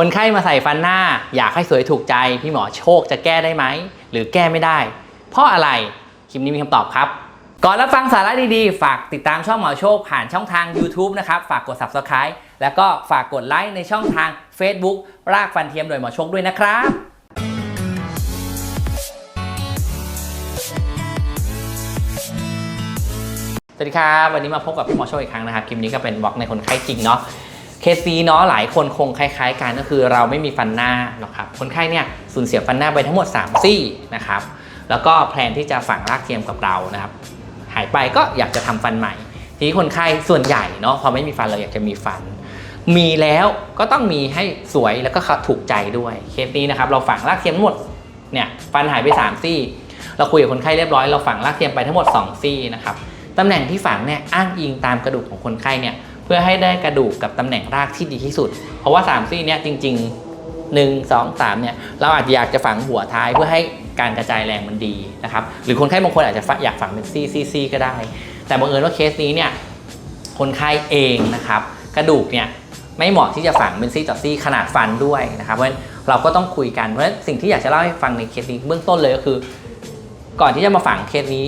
คนไข้มาใส่ฟันหน้า อยากให้สวยถูกใจพี่หมอโชคจะแก้ได้ไหม หรือแก้ไม่ได้ เพราะอะไร คลิปนี้มีคำตอบครับ ก่อนรับฟังสาระดีๆ ฝากติดตามช่องหมอโชคผ่านช่องทาง YouTube นะครับ ฝากกด Subscribe แล้วก็ฝากกดไลค์ในช่องทาง Facebook รากฟันเทียมโดยหมอโชคด้วยนะครับสวัสดีครับ วันนี้มาพบกับพี่หมอโชคอีกครั้งนะครับ คลิปนี้ก็เป็นบล็อกในคนไข้จริงเนาะ เคสนี้เนาะหลายคนคงคล้าย ๆ กันก็คือเราไม่มีฟันหน้าหรอกครับคนไข้เนี่ยสูญเสียฟันหน้าไปทั้งหมด 3 ซี่นะครับแล้วก็แพลนที่จะฝังรากเทียมกับเรานะครับหายไปก็อยากจะทำฟันใหม่ ทีนี้คนไข้ส่วนใหญ่เนาะพอไม่มีฟันเราอยากจะมีฟัน มีแล้วก็ต้องมีให้สวยแล้วก็ถูกใจด้วยเคสนี้นะครับเราฝังรากเทียมหมดเนี่ยฟันหายไป 3 ซี่ เราคุยกับคนไข้เรียบร้อยเราฝังรากเทียมไปทั้งหมด 2 ซี่นะครับตำแหน่งที่ฝังเนี่ยอ้างอิงตามกระดูกของคนไข้เนี่ย เพื่อให้ได้กระดูกกับตำแหน่งรากที่ดีที่สุด เพราะว่า3ซี่เนี่ยจริง ๆ1 2 3เนี่ยเราอาจจะอยากจะฝังหัวท้ายเพื่อให้การกระจายแรงมันดีนะครับหรือคนไข้บางคนอาจจะอยากฝังเป็นซี่ซี่ซี่ก็ได้ แต่บังเอิญว่าเคสนี้เนี่ยคนไข้เองนะครับกระดูกเนี่ยไม่เหมาะที่จะฝังเป็นซี่ต่อซี่ขนาดฟันด้วยนะครับเพราะฉะนั้นเราก็ต้องคุยกันเพราะฉะนั้นสิ่งที่อยากจะเล่าให้ฟังในเคสนี้เบื้องต้นเลยก็คือ ก่อนที่จะมาฝังเคสนี้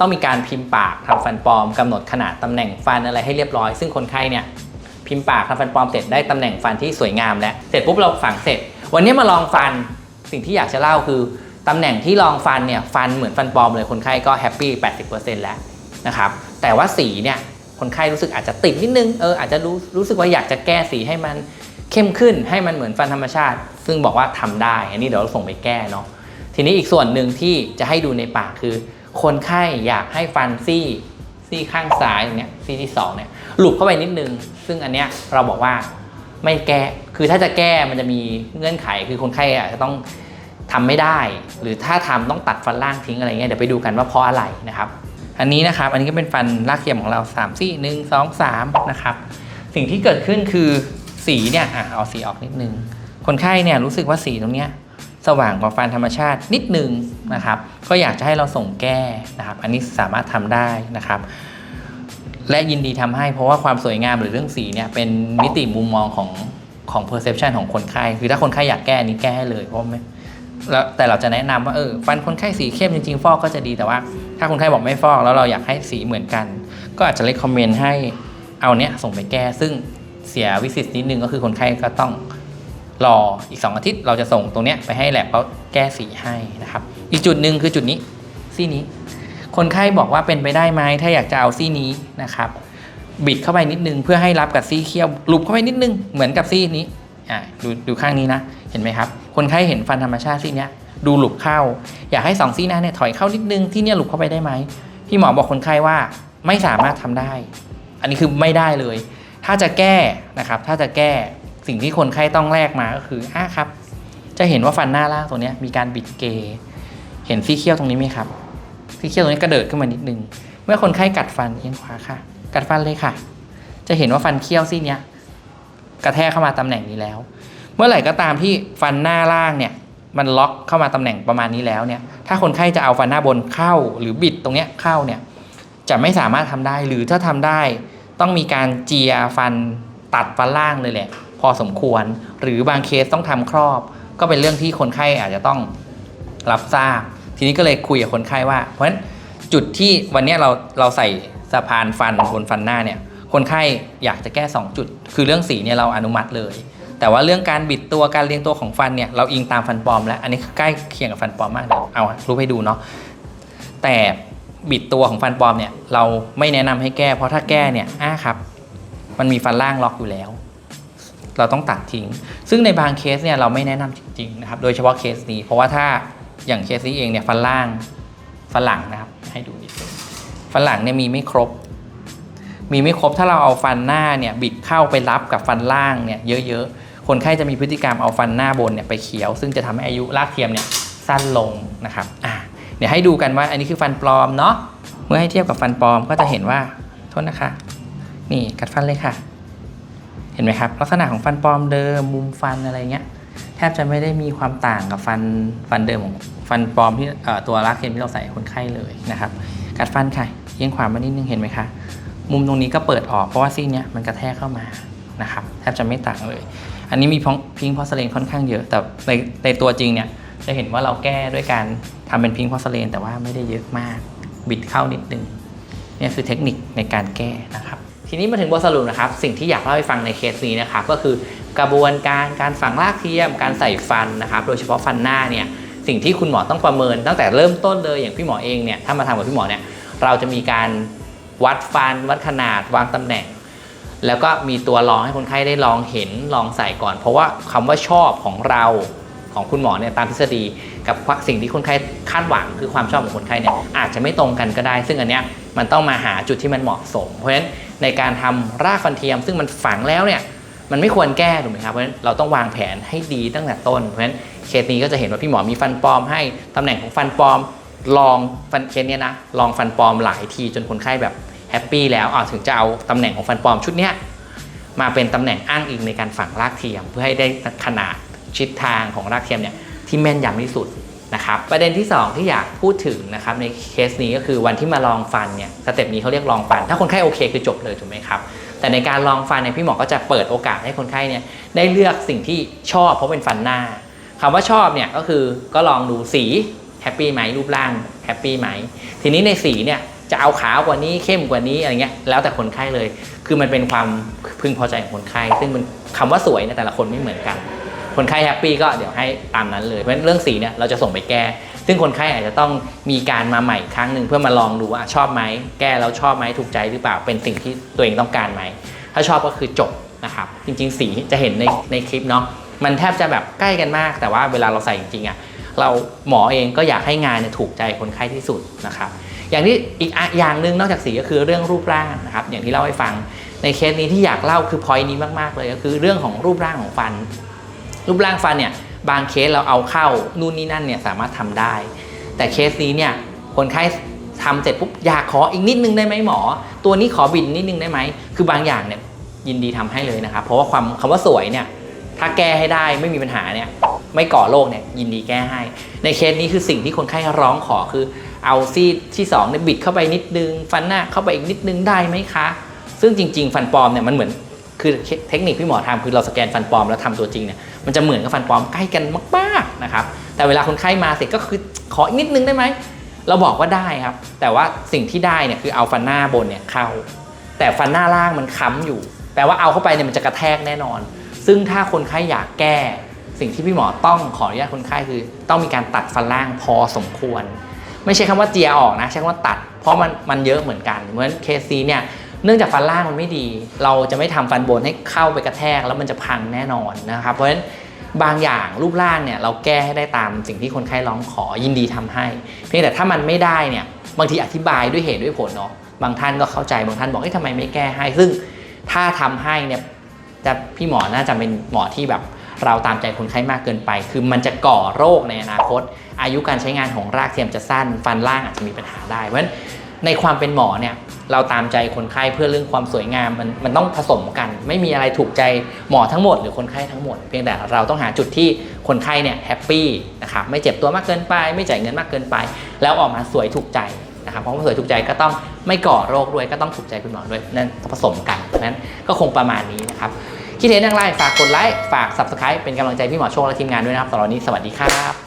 ต้องมีการพิมพ์ปากทำฟันปลอมกำหนดขนาดตำแหน่งฟันอะไรให้เรียบร้อย ซึ่งคนไข้เนี่ยพิมพ์ปากทำฟันปลอมเสร็จได้ตำแหน่งฟันที่สวยงามแล้วเสร็จปุ๊บเราฝังเสร็จ วันนี้มาลองฟันสิ่งที่อยากจะเล่าคือตำแหน่งที่ลองฟันเนี่ยฟันเหมือนฟันปลอมเลยคนไข้ก็แฮปปี้ 80%แล้วนะครับแต่ว่าสีเนี่ยคนไข้รู้สึกอาจจะติดนิดนึงเอออาจจะรู้รู้สึกว่าอยากจะแก้สีให้มันเข้มขึ้นให้มันเหมือนฟันธรรมชาติ ซึ่งบอกว่าทำได้ อันนี้เดี๋ยวเราส่งไปแก้เนาะทีนี้อีกส่วนหนึ่งที่จะให้ดูในปากคือ คนไข้อยากให้ฟันซี่ซี่ข้างซ้ายตรงเนี้ยซี่ที่2เนี่ยหลุดเข้าไปนิดนึง ซึ่งอันเนี้ยเราบอกว่าไม่แก้คือถ้าจะแก้มันจะมีเงื่อนไขคือคนไข้อาจจะต้องทำไม่ได้ หรือถ้าทำต้องตัดฟันล่างทิ้งอะไรเงี้ยเดี๋ยวไปดูกันว่าเพราะอะไรนะครับ อันนี้นะครับอันนี้ก็เป็นฟันรากเทียมของเรา3ซี่หนึ่งสองสามนะครับสิ่งที่เกิดขึ้นคือสีเนี่ยอะเอาสีออกนิดนึงคนไข้เนี่ยรู้สึกว่าสีตรงเนี้ย สว่างกว่าฟันธรรมชาตินิดนึงนะครับ ก็อยากจะให้เราส่งแก้นะครับ อันนี้สามารถทำได้นะครับ และยินดีทำให้เพราะว่าความสวยงามหรือเรื่องสีเนี่ยเป็นมิติมุมมองของของ perception ของคนไข้คือถ้าคนไข้อยากแก้อันนี้แก้ให้เลยเพราะไม่แล้วแต่เราจะแนะนำว่าเออฟันคนไข้สีเข้มจริงๆ ฟอกก็จะดีแต่ว่า ถ้าคนไข้บอกไม่ฟอกแล้วเราอยากให้สีเหมือนกัน ก็อาจจะเลคคอมเมนต์ให้เอาเนี้ยส่งไปแก้ ซึ่งเสียวิสิตนิดนึงก็คือคนไข้ก็ต้อง รออีก 2 อาทิตย์เราจะส่งตรงเนี้ยไปให้แลบเขาแก้สีให้นะครับ อีกจุดหนึ่งคือจุดนี้ซี่นี้ คนไข้บอกว่าเป็นไปได้ไหมถ้าอยากจะเอาซี่นี้นะครับ บิดเข้าไปนิดนึงเพื่อให้รับกับซี่เคี้ยวลุบเข้าไปนิดนึงเหมือนกับซี่นี้อ่าดูดูข้างนี้นะเห็นไหมครับ คนไข้เห็นฟันธรรมชาติซี่เนี้ยดูหลุบเข้า อยากให้สองซี่หน้าเนี่ยถอยเข้านิดนึงที่เนี่ยหลุบเข้าไปได้ไหมพี่หมอบอกคนไข้ว่าไม่สามารถทำได้ อันนี้คือไม่ได้เลย ถ้าจะแก้นะครับ ถ้าจะแก้ สิ่งที่คนไข้ต้องแลกมาก็คืออะครับ จะเห็นว่าฟันหน้าล่างตัวนี้มีการบิดเกยเห็นซี่เคี้ยวตรงนี้ไหมครับซี่เคี้ยวตรงนี้กระเดิดขึ้นมานิดนึง เมื่อคนไข้กัดฟันเอียงขวาค่ะ กัดฟันเลยค่ะ จะเห็นว่าฟันเคี้ยวซี่เนี้ยกระแทกเข้ามาตำแหน่งนี้แล้ว เมื่อไหร่ก็ตามที่ฟันหน้าล่างเนี่ยมันล็อกเข้ามาตำแหน่งประมาณนี้แล้วเนี่ย ถ้าคนไข้จะเอาฟันหน้าบนเข้าหรือบิดตรงเนี้ยเข้าเนี่ยจะไม่สามารถทำได้หรือถ้าทำได้ ต้องมีการเจียฟันตัดฟันล่างเลยแหละ พอสมควร หรือบางเคสต้องทำครอบ ก็เป็นเรื่องที่คนไข้อาจจะต้องรับทราบ ทีนี้ก็เลยคุยกับคนไข้ว่า เพราะฉะนั้นจุดที่วันนี้เราเราใส่สะพานฟันบนฟันหน้าเนี่ยคนไข้อยากจะแก้ 2 จุด คือเรื่องสีเนี่ยเราอนุมัติเลย แต่ว่าเรื่องการบิดตัวการเรียงตัวของฟันเนี่ยเราอิงตามฟันปลอมแล้ว อันนี้ใกล้เคียงกับฟันปลอมมากเดี๋ยวเอารูปให้ดูเนาะแต่บิดตัวของฟันปลอมเนี่ยเราไม่แนะนำให้แก้ เพราะถ้าแก้เนี่ยอ่าครับ มันมีฟันล่างล็อกอยู่แล้ว เราต้องตัดทิ้ง ซึ่งในบางเคสเนี่ยเราไม่แนะนำจริงๆนะครับ โดยเฉพาะเคสนี้ เพราะว่าถ้าอย่างเคสนี้เองเนี่ยฟันล่างฟันหลังนะครับ ให้ดูนิดนึงฟันหลังเนี่ยมีไม่ครบ มีไม่ครบถ้าเราเอาฟันหน้าเนี่ยบิดเข้าไปรับกับฟันล่างเนี่ยเยอะๆ คนไข้จะมีพฤติกรรมเอาฟันหน้าบนเนี่ยไปเขียว ซึ่งจะทำให้อายุรากเทียมเนี่ยสั้นลงนะครับอะเดี๋ยวให้ดูกันว่าอันนี้คือฟันปลอมเนาะ เมื่อให้เทียบกับฟันปลอมก็จะเห็นว่า โทษนะคะ นี่กัดฟันเลยค่ะ เห็นไหมครับ ลักษณะของฟันปลอมเดิมมุมฟันอะไรเงี้ยแทบจะไม่ได้มีความต่างกับฟันฟันเดิมของฟันปลอมที่ตัวรากเทียมที่เราใส่คนไข้เลยนะครับกัดฟันค่ะเอียงขวามานิดนึงเห็นไหมคะมุมตรงนี้ก็เปิดออกเพราะว่าซี่เนี้ยมันกระแทกเข้ามานะครับแทบจะไม่ต่างเลย อันนี้มีพิงพอสเลนค่อนข้างเยอะ แต่ในในตัวจริงเนี่ยจะเห็นว่าเราแก้ด้วยการทำเป็นพิงพอสเลนแต่ว่าไม่ได้เยอะมากบิดเข้านิดนึงนี่คือเทคนิคในการแก้นะครับ ทีนี้มาถึงบทสรุปนะครับ สิ่งที่อยากเล่าให้ฟังในเคสนี้นะครับก็คือกระบวนการการฝังรากเทียม การใส่ฟันนะครับโดยเฉพาะฟันหน้าเนี่ยสิ่งที่คุณหมอต้องประเมินตั้งแต่เริ่มต้นเลยอย่างพี่หมอเองเนี่ยถ้ามาทำกับพี่หมอเนี่ยเราจะมีการวัดฟัน วัดขนาดวางตำแหน่ง แล้วก็มีตัวลองให้คนไข้ได้ลองเห็นลองใส่ก่อน เพราะว่าคำว่าชอบของเราของคุณหมอเนี่ยตามทฤษฎีกับสิ่งที่คนไข้คาดหวังคือความชอบของคนไข้เนี่ยอาจจะไม่ตรงกันก็ได้ ซึ่งอันเนี้ยมันต้องมาหาจุดที่มันเหมาะสม เพราะฉะนั้น ในการทำรากฟันเทียม ซึ่งมันฝังแล้วเนี่ยมันไม่ควรแก้ถูกไหมครับเพราะฉะนั้นเราต้องวางแผนให้ดีตั้งแต่ต้นเพราะฉะนั้นเคสนี้ก็จะเห็นว่าพี่หมอมีฟันปลอมให้ตำแหน่งของฟันปลอมลองฟันเคสเนี้ยนะลองฟันปลอมหลายทีจนคนไข้แบบแฮปปี้แล้วอ่าถึงจะเอาตำแหน่งของฟันปลอมชุดเนี้ยมาเป็นตำแหน่งอ้างอิงในการฝังรากเทียม เพื่อให้ได้ขนาดชิดทางของรากเทียมเนี่ยที่แม่นยำที่สุด นะครับประเด็นที่ 2 ที่อยากพูดถึงนะครับในเคสนี้ก็คือวันที่มาลองฟันเนี่ยสเต็ปนี้เขาเรียกลองฟัน ถ้าคนไข้โอเคคือจบเลยถูกไหมครับแต่ในการลองฟันเนี่ยพี่หมอก็จะเปิดโอกาสให้คนไข้เนี่ยได้เลือกสิ่งที่ชอบเพราะเป็นฟันหน้าคำว่าชอบเนี่ยก็คือก็ลองดูสีแฮปปี้ไหมรูปร่างแฮปปี้ไหมทีนี้ในสีเนี่ยจะเอาขาวกว่านี้เข้มกว่านี้อะไรเงี้ยแล้วแต่คนไข้เลย คือมันเป็นความพึงพอใจของคนไข้ซึ่งมันคำว่าสวยในยแต่ละคนไม่เหมือนกัน คนไข้แฮปปี้ก็เดี๋ยวให้ตามนั้นเลยเพราะฉะนั้นเรื่องสีเนี่ยเราจะส่งไปแก้ ซึ่งคนไข้อาจจะต้องมีการมาใหม่ครั้งหนึ่งเพื่อมาลองดูว่าชอบไหมแก้แล้วชอบไหมถูกใจหรือเปล่าเป็นสิ่งที่ตัวเองต้องการไหมถ้าชอบก็คือจบนะครับจริง ๆ สีจะเห็นในในคลิปเนาะมันแทบจะแบบใกล้กันมาก แต่ว่าเวลาเราใส่จริงๆอะเราหมอเองก็อยากให้งานเนี่ยถูกใจคนไข้ที่สุดนะครับอย่างที่อีกอะอย่างหนึ่งนอกจากสีก็คือเรื่องรูปร่างนะครับอย่างที่เล่าให้ฟังในเคสนี้ที่อยากเล่าคือพอยนี้มากๆเลยก็คือเรื่องของรูปร่างของฟัน รูปร่างฟันเนี่ยบางเคสเราเอาเข้านู่นนี่นั่นเนี่ยสามารถทำได้ แต่เคสนี้เนี่ยคนไข้ทำเสร็จปุ๊บอยากขออีกนิดนึงได้ไหมหมอ ตัวนี้ขอบิดนิดนึงได้ไหมคือบางอย่างเนี่ยยินดีทำให้เลยนะครับ เพราะว่าความคำว่าสวยเนี่ยถ้าแก้ให้ได้ไม่มีปัญหาเนี่ยไม่ก่อโรคเนี่ยยินดีแก้ให้ ในเคสนี้คือสิ่งที่คนไข้ร้องขอคือเอาซี่ที่2เนี่ยบิดเข้าไปนิดนึง ฟันหน้าเข้าไปอีกนิดนึงได้ไหมคะ ซึ่งจริง ๆ ฟันปลอมเนี่ยมันเหมือนคือเทคนิคพี่หมอทำคือเราสแกนฟันปลอมแล้วทำตัวจริงเนี่ย มันจะเหมือนกับฟันปลอมใกล้กันมากๆนะครับแต่เวลาคนไข้มาเสร็จก็คือขออีกนิดนึงได้ไหมเราบอกว่าได้ครับ แต่ว่าสิ่งที่ได้เนี่ยคือเอาฟันหน้าบนเนี่ยเข้า แต่ฟันหน้าล่างมันค้ำอยู่ แปลว่าเอาเข้าไปเนี่ยมันจะกระแทกแน่นอน ซึ่งถ้าคนไข้อยากแก้ สิ่งที่พี่หมอต้องขออนุญาตคนไข้คือ ต้องมีการตัดฟันล่างพอสมควร ไม่ใช่คำว่าเจียออกนะ ใช้คำว่าตัด เพราะมันมันเยอะเหมือนกัน เหมือนเคซีเนี่ย เนื่องจากฟันล่างมันไม่ดี เราจะไม่ทำฟันบนให้เข้าไปกระแทกแล้วมันจะพังแน่นอนนะครับ เพราะฉะนั้นบางอย่างรูปร่างเนี่ยเราแก้ให้ได้ตามสิ่งที่คนไข้ร้องขอยินดีทำให้ เพียงแต่ถ้ามันไม่ได้เนี่ยบางทีอธิบายด้วยเหตุด้วยผลเนาะบางท่านก็เข้าใจบางท่านบอกเอ้ยทำไมไม่แก้ให้ ซึ่งถ้าทำให้เนี่ยจะพี่หมอน่าจะเป็นหมอที่แบบเราตามใจคนไข้มากเกินไป คือมันจะก่อโรคในอนาคต อายุการใช้งานของรากเทียมจะสั้น ฟันล่างอาจจะมีปัญหาได้ เพราะฉะนั้น ในความเป็นหมอเนี่ยเราตามใจคนไข้เพื่อเรื่องความสวยงามมันมันต้องผสมกัน ไม่มีอะไรถูกใจหมอทั้งหมดหรือคนไข้ทั้งหมด เพียงแต่เราต้องหาจุดที่คนไข้เนี่ยแฮปปี้นะครับไม่เจ็บตัวมากเกินไป ไม่จ่ายเงินมากเกินไป แล้วออกมาสวยถูกใจนะครับเพราะว่าสวยถูกใจก็ต้องไม่ก่อโรคด้วยก็ต้องถูกใจคุณหมอด้วยนั่นผสมกันเพราะนั้นก็คงประมาณนี้นะครับคิดเห็นอย่างไรฝากกดไลค์ฝาก subscribe เป็นกำลังใจพี่หมอโชคและทีมงานด้วยนะครับสำหรับวันนี้สวัสดีครับ